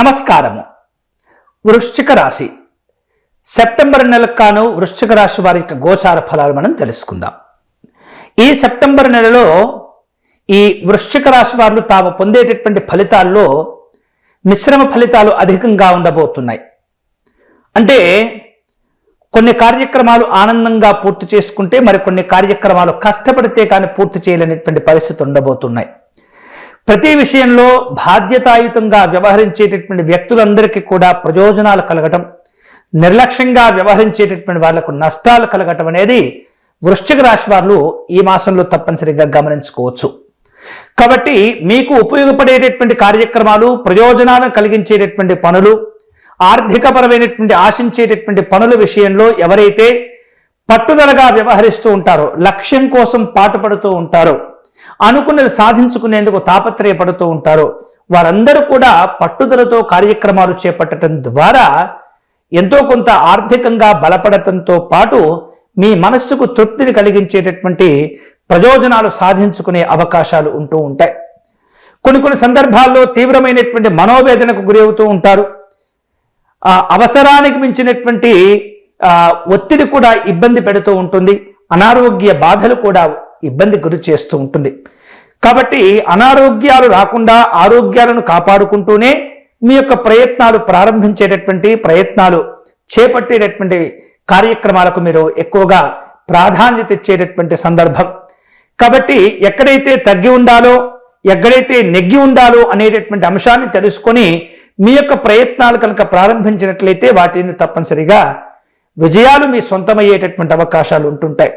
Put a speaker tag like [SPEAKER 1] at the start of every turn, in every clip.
[SPEAKER 1] నమస్కారము. వృశ్చిక రాశి. సెప్టెంబర్ నెలకు కాను వృశ్చిక రాశి వారి యొక్క గోచార ఫలాలు మనం తెలుసుకుందాం. ఈ సెప్టెంబర్ నెలలో ఈ వృశ్చిక రాశి వారు తాము పొందేటటువంటి ఫలితాల్లో మిశ్రమ ఫలితాలు అధికంగా ఉండబోతున్నాయి. అంటే కొన్ని కార్యక్రమాలు ఆనందంగా పూర్తి చేసుకుంటే మరి కొన్ని కార్యక్రమాలు కష్టపడితే కానీ పూర్తి చేయలేనటువంటి పరిస్థితి ఉండబోతున్నాయి. ప్రతి విషయంలో బాధ్యతాయుతంగా వ్యవహరించేటటువంటి వ్యక్తులందరికీ కూడా ప్రయోజనాలు కలగటం నిర్లక్ష్యంగా వ్యవహరించేటటువంటి వాళ్ళకు నష్టాలు కలగటం అనేది వృశ్చిక రాశి వారు ఈ మాసంలో తప్పనిసరిగా గమనించుకోవచ్చు. కాబట్టి మీకు ఉపయోగపడేటటువంటి కార్యక్రమాలు ప్రయోజనాలను కలిగించేటటువంటి పనులు ఆర్థికపరమైనటువంటి ఆశించేటటువంటి పనుల విషయంలో ఎవరైతే పట్టుదలగా వ్యవహరిస్తూ ఉంటారో లక్ష్యం కోసం పాటుపడుతూ ఉంటారో అనుకున్నది సాధించుకునేందుకు తాపత్రయపడుతూ ఉంటారు. వారందరూ కూడా పట్టుదలతో కార్యక్రమాలు చేపట్టడం ద్వారా ఎంతో కొంత ఆర్థికంగా బలపడటంతో పాటు మీ మనస్సుకు తృప్తిని కలిగించేటటువంటి ప్రయోజనాలు సాధించుకునే అవకాశాలు ఉంటూ ఉంటాయి. కొన్ని కొన్ని సందర్భాల్లో తీవ్రమైనటువంటి మనోవేదనకు గురి అవుతూ ఉంటారు అవసరానికి మించినటువంటి ఒత్తిడి కూడా ఇబ్బంది పెడుతూ ఉంటుంది. అనారోగ్య బాధలు కూడా ఇబ్బంది గురి చేస్తూ ఉంటుంది. కాబట్టి అనారోగ్యాలు రాకుండా ఆరోగ్యాలను కాపాడుకుంటూనే మీ యొక్క ప్రయత్నాలు ప్రారంభించేటటువంటి ప్రయత్నాలు చేపట్టేటటువంటి కార్యక్రమాలకు మీరు ఎక్కువగా ప్రాధాన్యత ఇచ్చేటటువంటి సందర్భం. కాబట్టి ఎక్కడైతే తగ్గి ఉండాలో ఎక్కడైతే నెగ్గి ఉండాలో అనేటటువంటి అంశాన్ని తెలుసుకొని మీ యొక్క ప్రయత్నాలు కనుక ప్రారంభించినట్లయితే వాటిని తప్పనిసరిగా విజయాలు మీ సొంతమయ్యేటటువంటి అవకాశాలు ఉంటుంటాయి.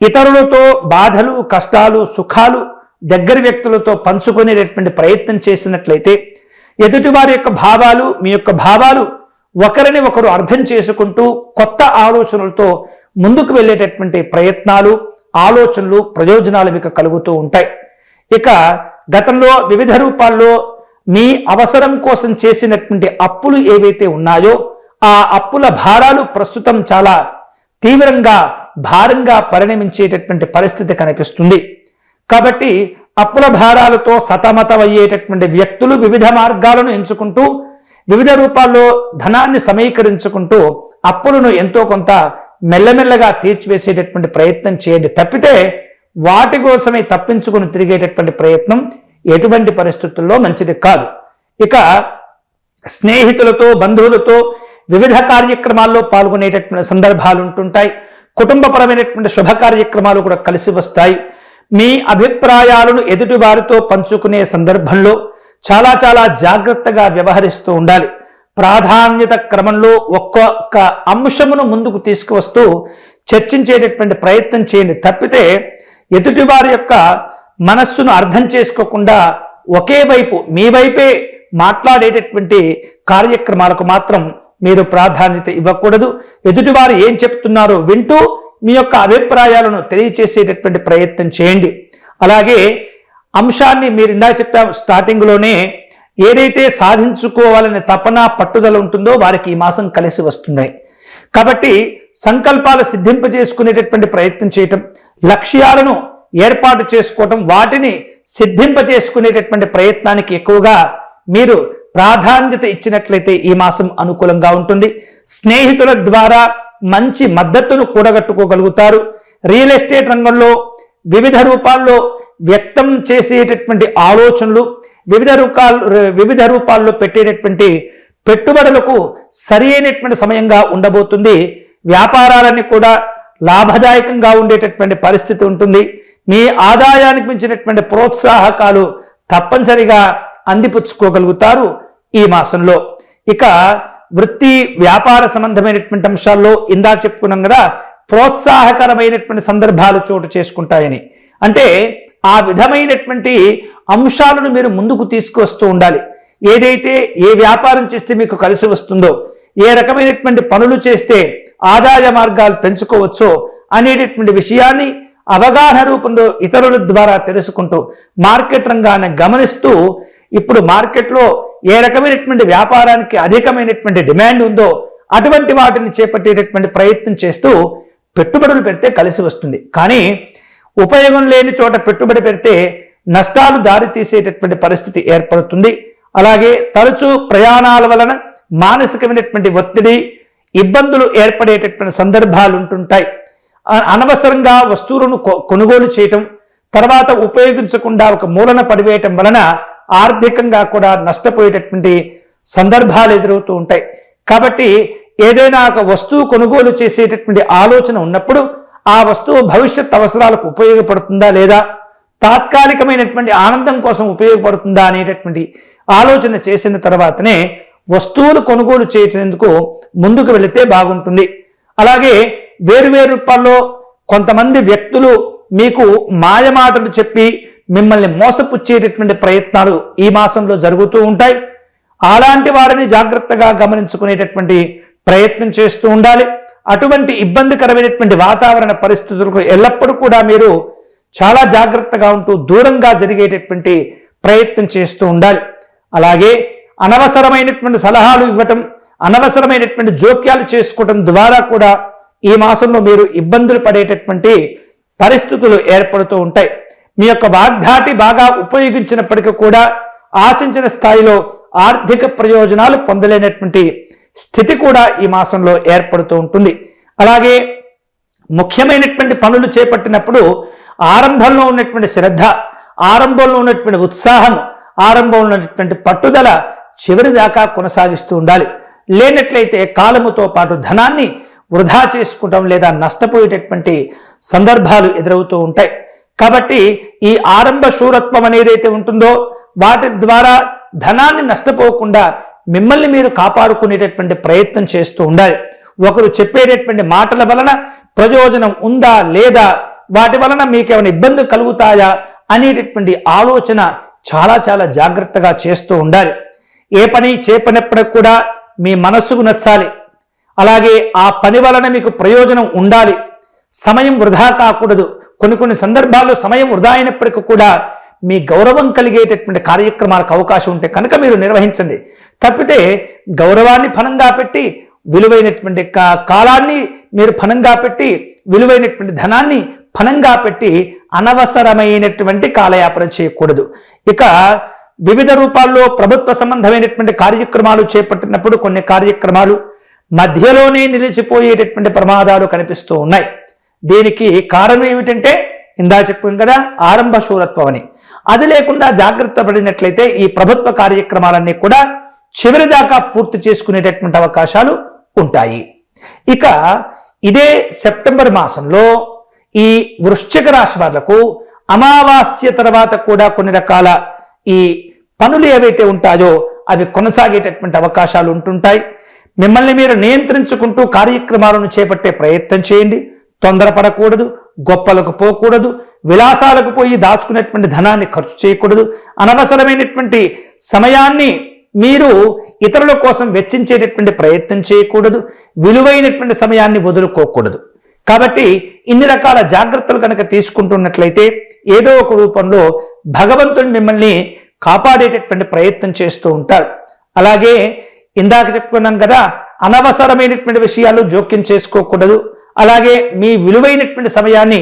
[SPEAKER 1] ఇతరులతో బాధలు కష్టాలు సుఖాలు దగ్గర వ్యక్తులతో పంచుకునేటటువంటి ప్రయత్నం చేసినట్లయితే ఎదుటి వారి యొక్క భావాలు మీ యొక్క భావాలు ఒకరిని ఒకరు అర్థం చేసుకుంటూ కొత్త ఆలోచనలతో ముందుకు వెళ్ళేటటువంటి ప్రయత్నాలు ఆలోచనలు ప్రయోజనాలు మీకు కలుగుతూ ఉంటాయి. ఇక గతంలో వివిధ రూపాల్లో మీ అవసరం కోసం చేసినటువంటి అప్పులు ఏవైతే ఉన్నాయో ఆ అప్పుల భారాలు ప్రస్తుతం చాలా తీవ్రంగా భారంగా పరిణమించేటటువంటి పరిస్థితి కనిపిస్తుంది. కాబట్టి అప్పుల భారాలతో సతమతమయ్యేటటువంటి వ్యక్తులు వివిధ మార్గాలను ఎంచుకుంటూ వివిధ రూపాల్లో ధనాన్ని సమీకరించుకుంటూ అప్పులను ఎంతో కొంత మెల్లమెల్లగా తీర్చివేసేటటువంటి ప్రయత్నం చేయండి. తప్పితే వాటి కోసమే తప్పించుకుని తిరిగేటటువంటి ప్రయత్నం ఎటువంటి పరిస్థితుల్లో మంచిది కాదు. ఇక స్నేహితులతో బంధువులతో వివిధ కార్యక్రమాల్లో పాల్గొనేటటువంటి సందర్భాలు ఉంటుంటాయి కుటుంబపరమైనటువంటి శుభ కార్యక్రమాలు కూడా కలిసి వస్తాయి. మీ అభిప్రాయాలను ఎదుటి వారితో పంచుకునే సందర్భంలో చాలా చాలా జాగ్రత్తగా వ్యవహరిస్తూ ఉండాలి. ప్రాధాన్యత క్రమంలో ఒక్కొక్క అంశమును ముందుకు తీసుకువస్తూ చర్చించేటటువంటి ప్రయత్నం చేయండి. తప్పితే ఎదుటి వారి యొక్క మనస్సును అర్థం చేసుకోకుండా ఒకే వైపు మీ వైపే మాట్లాడేటటువంటి కార్యక్రమాలకు మాత్రం మీరు ప్రాధాన్యత ఇవ్వకూడదు. ఎదుటివారు ఏం చెప్తున్నారో వింటూ మీ యొక్క అభిప్రాయాలను తెలియచేసేటటువంటి ప్రయత్నం చేయండి. అలాగే అంశాన్ని మీరు ఇందాక చెప్పాము స్టార్టింగ్లోనే ఏదైతే సాధించుకోవాలనే తపన పట్టుదల ఉంటుందో వారికి ఈ మాసం కలిసి వస్తుంది కాబట్టి సంకల్పాలు సిద్ధింపజేసుకునేటటువంటి ప్రయత్నం చేయటం లక్ష్యాలను ఏర్పాటు చేసుకోవటం వాటిని సిద్ధింపజేసుకునేటటువంటి ప్రయత్నానికి ఎక్కువగా మీరు ప్రాధాన్యత ఇచ్చినట్లయితే ఈ మాసం అనుకూలంగా ఉంటుంది. స్నేహితుల ద్వారా మంచి మద్దతును కూడగట్టుకోగలుగుతారు. రియల్ ఎస్టేట్ రంగంలో వివిధ రూపాల్లో వ్యక్తం చేసేటటువంటి ఆలోచనలు వివిధ రూపాలు వివిధ రూపాల్లో పెట్టేటటువంటి పెట్టుబడులకు సరి అయినటువంటి సమయంగా ఉండబోతుంది. వ్యాపారాలన్నీ కూడా లాభదాయకంగా ఉండేటటువంటి పరిస్థితి ఉంటుంది. మీ ఆదాయానికి మించినటువంటి ప్రోత్సాహకాలు తప్పనిసరిగా అందిపుచ్చుకోగలుగుతారు ఈ మాసంలో. ఇక వృత్తి వ్యాపార సంబంధమైనటువంటి అంశాల్లో ఇందాక చెప్పుకున్నాం కదా ప్రోత్సాహకరమైనటువంటి సందర్భాలు చోటు చేసుకుంటాయని. అంటే ఆ విధమైనటువంటి అంశాలను మీరు ముందుకు తీసుకువస్తూ ఉండాలి. ఏదైతే ఏ వ్యాపారం చేస్తే మీకు కలిసి వస్తుందో ఏ రకమైనటువంటి పనులు చేస్తే ఆదాయ మార్గాలు పెంచుకోవచ్చో అనేటటువంటి విషయాన్ని అవగాహన రూపంలో ఇతరుల ద్వారా తెలుసుకుంటూ మార్కెట్ రంగాన్ని గమనిస్తూ ఇప్పుడు మార్కెట్లో ఏ రకమైనటువంటి వ్యాపారానికి అధికమైనటువంటి డిమాండ్ ఉందో అటువంటి వాటిని చేపట్టేటటువంటి ప్రయత్నం చేస్తూ పెట్టుబడులు పెడితే కలిసి వస్తుంది. కానీ ఉపయోగం లేని చోట పెట్టుబడి పెడితే నష్టాలు దారితీసేటటువంటి పరిస్థితి ఏర్పడుతుంది. అలాగే తరచూ ప్రయాణాల వలన మానసికమైనటువంటి ఒత్తిడి ఇబ్బందులు ఏర్పడేటటువంటి సందర్భాలు ఉంటుంటాయి. అనవసరంగా వస్తువులను కొ- కొనుగోలు చేయటం తర్వాత ఉపయోగించకుండా ఒక మూలన పడివేయటం వలన ఆర్థికంగా కూడా నష్టపోయేటటువంటి సందర్భాలు ఎదురవుతూ ఉంటాయి. కాబట్టి ఏదైనా ఒక వస్తువు కొనుగోలు చేసేటటువంటి ఆలోచన ఉన్నప్పుడు ఆ వస్తువు భవిష్యత్ అవసరాలకు ఉపయోగపడుతుందా లేదా తాత్కాలికమైనటువంటి ఆనందం కోసం ఉపయోగపడుతుందా అనేటటువంటి ఆలోచన చేసిన తర్వాతనే వస్తువులు కొనుగోలు చేసేందుకు ముందుకు వెళితే బాగుంటుంది. అలాగే వేరువేరు రూపాల్లో కొంతమంది వ్యక్తులు మీకు మాయమాటలు చెప్పి మిమ్మల్ని మోసపుచ్చేటటువంటి ప్రయత్నాలు ఈ మాసంలో జరుగుతూ ఉంటాయి. అలాంటి వారిని జాగ్రత్తగా గమనించుకునేటటువంటి ప్రయత్నం చేస్తూ ఉండాలి. అటువంటి ఇబ్బందికరమైనటువంటి వాతావరణ పరిస్థితులకు ఎల్లప్పుడూ కూడా మీరు చాలా జాగ్రత్తగా ఉంటూ దూరంగా జరిగేటటువంటి ప్రయత్నం చేస్తూ ఉండాలి. అలాగే అనవసరమైనటువంటి సలహాలు ఇవ్వటం అనవసరమైనటువంటి జోక్యాలు చేసుకోవటం ద్వారా కూడా ఈ మాసంలో మీరు ఇబ్బందులు పడేటటువంటి పరిస్థితులు ఏర్పడుతూ ఉంటాయి. మీ యొక్క వాగ్దాటి బాగా ఉపయోగించినప్పటికీ కూడా ఆశించిన స్థాయిలో ఆర్థిక ప్రయోజనాలు పొందలేనటువంటి స్థితి కూడా ఈ మాసంలో ఏర్పడుతూ ఉంటుంది. అలాగే ముఖ్యమైనటువంటి పనులు చేపట్టినప్పుడు ఆరంభంలో ఉన్నటువంటి శ్రద్ధ ఆరంభంలో ఉన్నటువంటి ఉత్సాహం ఆరంభంలో ఉన్నటువంటి పట్టుదల చివరి దాకా కొనసాగిస్తూ ఉండాలి. లేనట్లయితే కాలముతో పాటు ధనాన్ని వృధా చేసుకోవటం లేదా నష్టపోయేటటువంటి సందర్భాలు ఎదురవుతూ ఉంటాయి. కాబట్టి ఈ ఆరంభ శూరత్వం అనేదైతే ఉంటుందో వాటి ద్వారా ధనాన్ని నష్టపోకుండా మిమ్మల్ని మీరు కాపాడుకునేటటువంటి ప్రయత్నం చేస్తూ ఉండాలి. ఒకరు చెప్పేటటువంటి మాటల వలన ప్రయోజనం ఉందా లేదా వాటి వలన మీకేమైనా ఇబ్బంది కలుగుతాయా అనేటటువంటి ఆలోచన చాలా చాలా జాగ్రత్తగా చేస్తూ ఉండాలి. ఏ పని చేపనప్పటికి కూడా మీ మనస్సుకు నచ్చాలి. అలాగే ఆ పని వలన మీకు ప్రయోజనం ఉండాలి. సమయం వృధా కాకూడదు. కొన్ని కొన్ని సందర్భాల్లో సమయం వృధా అయినప్పటికీ కూడా మీ గౌరవం కలిగేటటువంటి కార్యక్రమాలకు అవకాశం ఉంటే కనుక మీరు నిర్వహించండి. తప్పితే గౌరవాన్ని ఫలంగా పెట్టి విలువైనటువంటి కా- కాలాన్ని మీరు ఫలంగా పెట్టి విలువైనటువంటి ధనాన్ని ఫలంగా పెట్టి అనవసరమైనటువంటి కాలయాపన చేయకూడదు. ఇక వివిధ రూపాల్లో ప్రభుత్వ సంబంధమైనటువంటి కార్యక్రమాలు చేపట్టినప్పుడు కొన్ని కార్యక్రమాలు మధ్యలోనే నిలిచిపోయేటటువంటి ప్రమాదాలు కనిపిస్తూ ఉన్నాయి. దీనికి కారణం ఏమిటంటే ఇందా చెప్పాం కదా ఆరంభ శూరత్వం అని అది లేకుండా జాగ్రత్త పడినట్లయితే ఈ ప్రభుత్వ కార్యక్రమాలన్నీ కూడా చివరి దాకా పూర్తి చేసుకునేటటువంటి అవకాశాలు ఉంటాయి. ఇక ఇదే సెప్టెంబర్ మాసంలో ఈ వృశ్చిక రాశి వాళ్ళకు అమావాస్య తర్వాత కూడా కొన్ని రకాల ఈ పనులు ఏవైతే ఉంటాయో అవి కొనసాగేటటువంటి అవకాశాలు ఉంటుంటాయి. మిమ్మల్ని మీరు నియంత్రించుకుంటూ కార్యక్రమాలను చేపట్టే ప్రయత్నం చేయండి. తొందరపడకూడదు గొప్పలకు పోకూడదు విలాసాలకు పోయి దాచుకునేటువంటి ధనాన్ని ఖర్చు చేయకూడదు అనవసరమైనటువంటి సమయాన్ని మీరు ఇతరుల కోసం వెచ్చించేటటువంటి ప్రయత్నం చేయకూడదు విలువైనటువంటి సమయాన్ని వదులుకోకూడదు. కాబట్టి ఇన్ని రకాల జాగ్రత్తలు కనుక తీసుకుంటున్నట్లయితే ఏదో ఒక రూపంలో భగవంతుడు మిమ్మల్ని కాపాడేటటువంటి ప్రయత్నం చేస్తూ ఉంటారు అలాగే ఇందాక చెప్పుకున్నాం కదా అనవసరమైనటువంటి విషయాలు జోక్యం చేసుకోకూడదు అలాగే మీ విలువైనటువంటి సమయాన్ని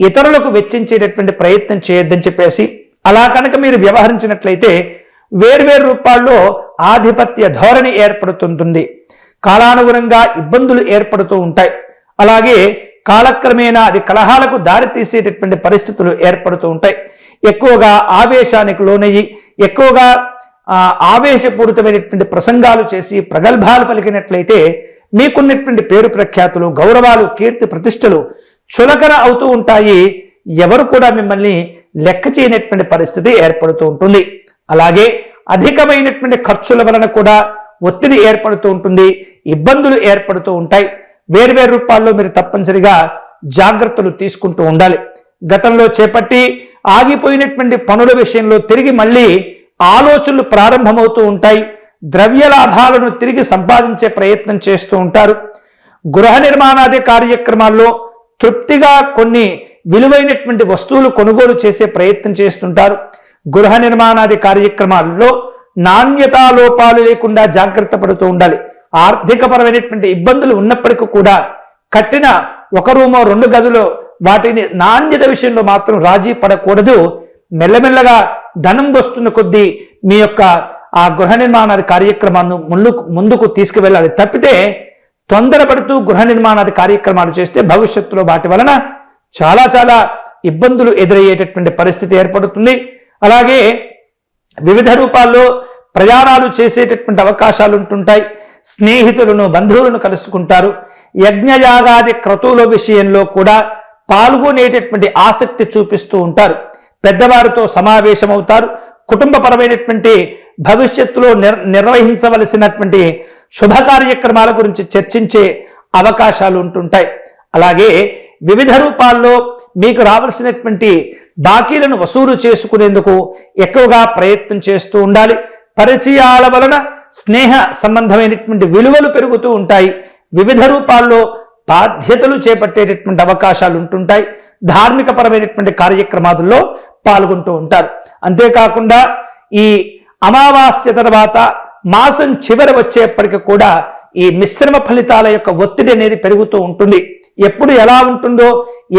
[SPEAKER 1] ఇతరులకు వెచ్చించేటటువంటి ప్రయత్నం చేయొద్దని చెప్పేసి అలా కనుక మీరు వ్యవహరించినట్లయితే వేర్వేరు రూపాల్లో ఆధిపత్య ధోరణి ఏర్పడుతుంటుంది. కాలానుగుణంగా ఇబ్బందులు ఏర్పడుతూ ఉంటాయి. అలాగే కాలక్రమేణా అది కలహాలకు దారి తీసేటటువంటి పరిస్థితులు ఏర్పడుతూ ఉంటాయి. ఎక్కువగా ఆవేశానికి లోనయ్యి ఎక్కువగా ఆవేశపూరితమైనటువంటి ప్రసంగాలు చేసి ప్రగల్భాలు పలికినట్లయితే మీకున్నటువంటి పేరు ప్రఖ్యాతులు గౌరవాలు కీర్తి ప్రతిష్టలు చులకన అవుతూ ఉంటాయి. ఎవరు కూడా మిమ్మల్ని లెక్క చేయనటువంటి పరిస్థితి ఏర్పడుతూ ఉంటుంది. అలాగే అధికమైనటువంటి ఖర్చుల వలన కూడా ఒత్తిడి ఏర్పడుతూ ఉంటుంది. ఇబ్బందులు ఏర్పడుతూ ఉంటాయి. వేర్వేరు రూపాల్లో మీరు తప్పనిసరిగా జాగ్రత్తలు తీసుకుంటూ ఉండాలి. గతంలో చేపట్టి ఆగిపోయినటువంటి పనుల విషయంలో తిరిగి మళ్ళీ ఆలోచనలు ప్రారంభమవుతూ ఉంటాయి. ద్రవ్య లాభాలను తిరిగి సంపాదించే ప్రయత్నం చేస్తూ ఉంటారు. గృహ నిర్మాణాది కార్యక్రమాల్లో తృప్తిగా కొన్ని విలువైనటువంటి వస్తువులు కొనుగోలు చేసే ప్రయత్నం చేస్తుంటారు. గృహ నిర్మాణాది కార్యక్రమాల్లో నాణ్యతా లోపాలు లేకుండా జాగ్రత్త పడుతూ ఉండాలి. ఆర్థికపరమైనటువంటి ఇబ్బందులు ఉన్నప్పటికీ కూడా కట్టిన ఒక రూమో రెండు గదులు వాటిని నాణ్యత విషయంలో మాత్రం రాజీ పడకూడదు. మెల్లమెల్లగా ధనం వస్తున్న కొద్దీ మీ యొక్క ఆ గృహ నిర్మాణాది కార్యక్రమాన్ని ముందుకు ముందుకు తీసుకువెళ్ళాలి తప్పితే తొందరపడుతూ గృహ నిర్మాణాది కార్యక్రమాలు చేస్తే భవిష్యత్తులో వాటి వలన చాలా చాలా ఇబ్బందులు ఎదురయ్యేటటువంటి పరిస్థితి ఏర్పడుతుంది. అలాగే వివిధ రూపాల్లో ప్రయాణాలు చేసేటటువంటి అవకాశాలు ఉంటుంటాయి. స్నేహితులను బంధువులను కలుసుకుంటారు. యజ్ఞయాగాది క్రతువుల విషయంలో కూడా పాల్గొనేటటువంటి ఆసక్తి చూపిస్తూ ఉంటారు. పెద్దవారితో సమావేశమవుతారు. కుటుంబపరమైనటువంటి భవిష్యత్తులో నిర్ నిర్వహించవలసినటువంటి శుభ కార్యక్రమాల గురించి చర్చించే అవకాశాలు ఉంటుంటాయి. అలాగే వివిధ రూపాల్లో మీకు రావాల్సినటువంటి బాకీలను వసూలు చేసుకునేందుకు ఎక్కువగా ప్రయత్నం చేస్తూ ఉండాలి. పరిచయాల వలన స్నేహ సంబంధమైనటువంటి విలువలు పెరుగుతూ ఉంటాయి. వివిధ రూపాల్లో బాధ్యతలు చేపట్టేటటువంటి అవకాశాలు ఉంటుంటాయి. ధార్మిక పరమైనటువంటి కార్యక్రమాలలో పాల్గొంటూ ఉంటారు. అంతేకాకుండా ఈ అమావాస్య తర్వాత మాసం చివరి వచ్చేప్పటికి కూడా ఈ మిశ్రమ ఫలితాల యొక్క ఒత్తిడి అనేది పెరుగుతూ ఉంటుంది. ఎప్పుడు ఎలా ఉంటుందో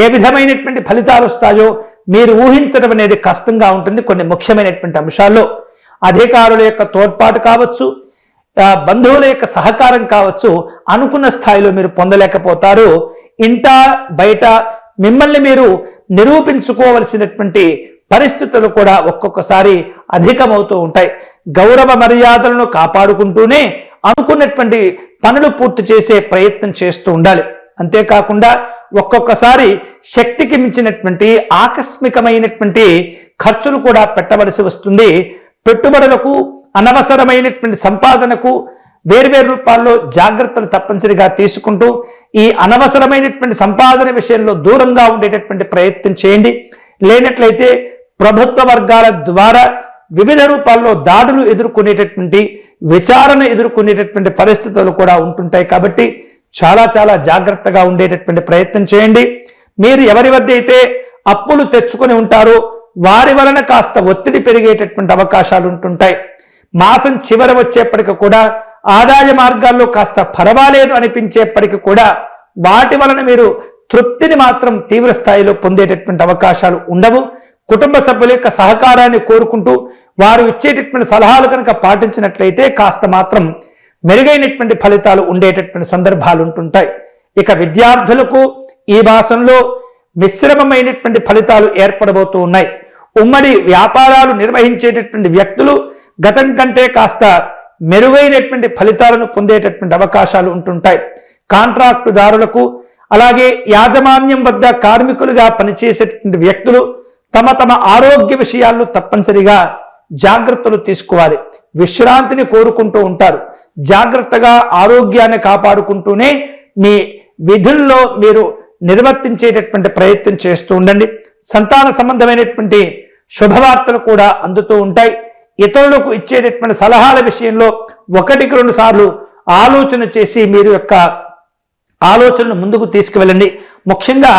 [SPEAKER 1] ఏ విధమైనటువంటి ఫలితాలు వస్తాయో మీరు ఊహించడం అనేది కష్టంగా ఉంటుంది కొన్ని ముఖ్యమైనటువంటి అంశాల్లో. అధికారుల యొక్క తోడ్పాటు కావచ్చు బంధువుల యొక్క సహకారం కావచ్చు అనుకున్న స్థాయిలో మీరు పొందలేకపోతారు. ఇంట బయట మిమ్మల్ని మీరు నిరూపించుకోవలసినటువంటి పరిస్థితులు కూడా ఒక్కొక్కసారి అధికమవుతూ ఉంటాయి. గౌరవ మర్యాదలను కాపాడుకుంటూనే అనుకున్నటువంటి పనులు పూర్తి చేసే ప్రయత్నం చేస్తూ ఉండాలి. అంతేకాకుండా ఒక్కొక్కసారి శక్తికి మించినటువంటి ఆకస్మికమైనటువంటి ఖర్చులు కూడా పెట్టవలసి వస్తుంది. పెట్టుబడులకు అనవసరమైనటువంటి సంపాదనకు వేర్వేరు రూపాల్లో జాగ్రత్తలు తప్పనిసరిగా తీసుకుంటూ ఈ అనవసరమైనటువంటి సంపాదన విషయంలో దూరంగా ఉండేటటువంటి ప్రయత్నం చేయండి. లేనట్లయితే ప్రభుత్వ వర్గాల ద్వారా వివిధ రూపాల్లో దాడులు ఎదుర్కొనేటటువంటి విచారణ ఎదుర్కొనేటటువంటి పరిస్థితులు కూడా ఉంటుంటాయి. కాబట్టి చాలా చాలా జాగ్రత్తగా ఉండేటటువంటి ప్రయత్నం చేయండి. మీరు ఎవరి వద్ద అయితే అప్పులు తెచ్చుకొని ఉంటారో వారి వలన కాస్త ఒత్తిడి పెరిగేటటువంటి అవకాశాలు ఉంటుంటాయి. మాసం చివర వచ్చేప్పటికి కూడా ఆదాయ మార్గాల్లో కాస్త పర్వాలేదు అనిపించేప్పటికి కూడా వాటి వలన మీరు తృప్తిని మాత్రం తీవ్ర స్థాయిలో పొందేటటువంటి అవకాశాలు ఉండవు. కుటుంబ సభ్యుల యొక్క సహకారాన్ని కోరుకుంటూ వారు ఇచ్చేటటువంటి సలహాలు కనుక పాటించినట్లయితే కాస్త మాత్రం మెరుగైనటువంటి ఫలితాలు ఉండేటటువంటి సందర్భాలు ఉంటుంటాయి. ఇక విద్యార్థులకు ఈ మాసంలో మిశ్రమమైనటువంటి ఫలితాలు ఏర్పడబోతూ ఉన్నాయి. ఉమ్మడి వ్యాపారాలు నిర్వహించేటటువంటి వ్యక్తులు గతం కంటే కాస్త మెరుగైనటువంటి ఫలితాలను పొందేటటువంటి అవకాశాలు ఉంటుంటాయి. కాంట్రాక్టుదారులకు అలాగే యాజమాన్యం వద్ద కార్మికులుగా పనిచేసేటటువంటి వ్యక్తులు తమ తమ ఆరోగ్య విషయాల్లో తప్పనిసరిగా జాగ్రత్తలు తీసుకోవాలి. విశ్రాంతిని కోరుకుంటూ ఉంటారు. జాగ్రత్తగా ఆరోగ్యాన్ని కాపాడుకుంటూనే మీ విధుల్లో మీరు నిర్వర్తించేటటువంటి ప్రయత్నం చేస్తూ ఉండండి. సంతాన సంబంధమైనటువంటి శుభవార్తలు కూడా అందుతూ ఉంటాయి. ఇతరులకు ఇచ్చేటటువంటి సలహాల విషయంలో ఒకటికి రెండు సార్లు ఆలోచన చేసి మీరు యొక్క ఆలోచనను ముందుకు తీసుకువెళ్ళండి. ముఖ్యంగా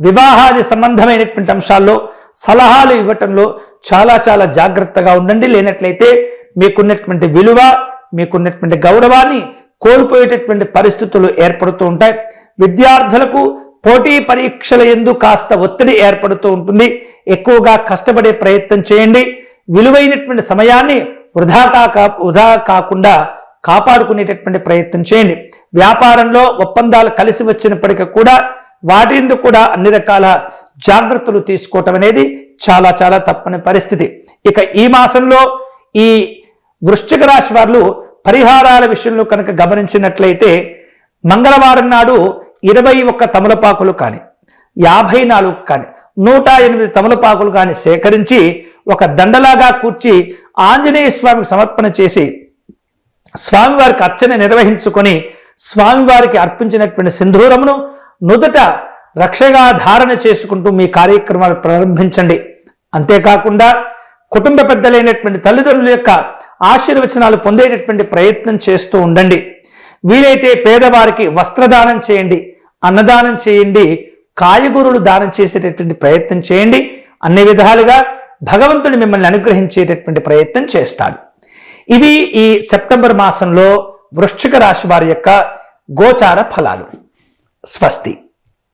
[SPEAKER 1] వివాహాది సంబంధమైనటువంటి అంశాల్లో సలహాలు ఇవ్వటంలో చాలా చాలా జాగ్రత్తగా ఉండండి. లేనట్లయితే మీకున్నటువంటి విలువ మీకున్నటువంటి గౌరవాన్ని కోల్పోయేటటువంటి పరిస్థితులు ఏర్పడుతూ ఉంటాయి. విద్యార్థులకు పోటీ పరీక్షల ఎందు కాస్త ఒత్తిడి ఏర్పడుతూ ఉంటుంది. ఎక్కువగా కష్టపడే ప్రయత్నం చేయండి. విలువైనటువంటి సమయాన్ని వృధా కాక వృధా కాకుండా కాపాడుకునేటటువంటి ప్రయత్నం చేయండి. వ్యాపారంలో ఒప్పందాలు కలిసి వచ్చినప్పటికీ కూడా వాటిందు కూడా అన్ని రకాల జాగ్రత్తలు తీసుకోవటం అనేది చాలా చాలా తప్పని పరిస్థితి. ఇక ఈ మాసంలో ఈ వృశ్చిక రాశి వారు పరిహారాల విషయంలో కనుక గమనించినట్లయితే మంగళవారం నాడు ఇరవై ఒక్క తమలపాకులు కానీ యాభై నాలుగు కానీ నూట ఎనిమిది తమలపాకులు కానీ సేకరించి ఒక దండలాగా కూర్చి ఆంజనేయ స్వామికి సమర్పణ చేసి స్వామివారికి అర్చన నిర్వహించుకొని స్వామివారికి అర్పించినటువంటి సింధూరమును నుదుట రక్షగా ధారణ చేసుకుంటూ మీ కార్యక్రమాలు ప్రారంభించండి. అంతేకాకుండా కుటుంబ పెద్దలైనటువంటి తల్లిదండ్రుల యొక్క ఆశీర్వచనాలు పొందేటటువంటి ప్రయత్నం చేస్తూ ఉండండి. వీలైతే పేదవారికి వస్త్రదానం చేయండి అన్నదానం చేయండి కాయగూరులు దానం చేసేటటువంటి ప్రయత్నం చేయండి. అన్ని విధాలుగా భగవంతుడు మిమ్మల్ని అనుగ్రహించేటటువంటి ప్రయత్నం చేస్తాడు. ఇవి ఈ సెప్టెంబర్ మాసంలో వృశ్చిక రాశి వారి యొక్క గోచార ఫలాలు. స్వస్తి.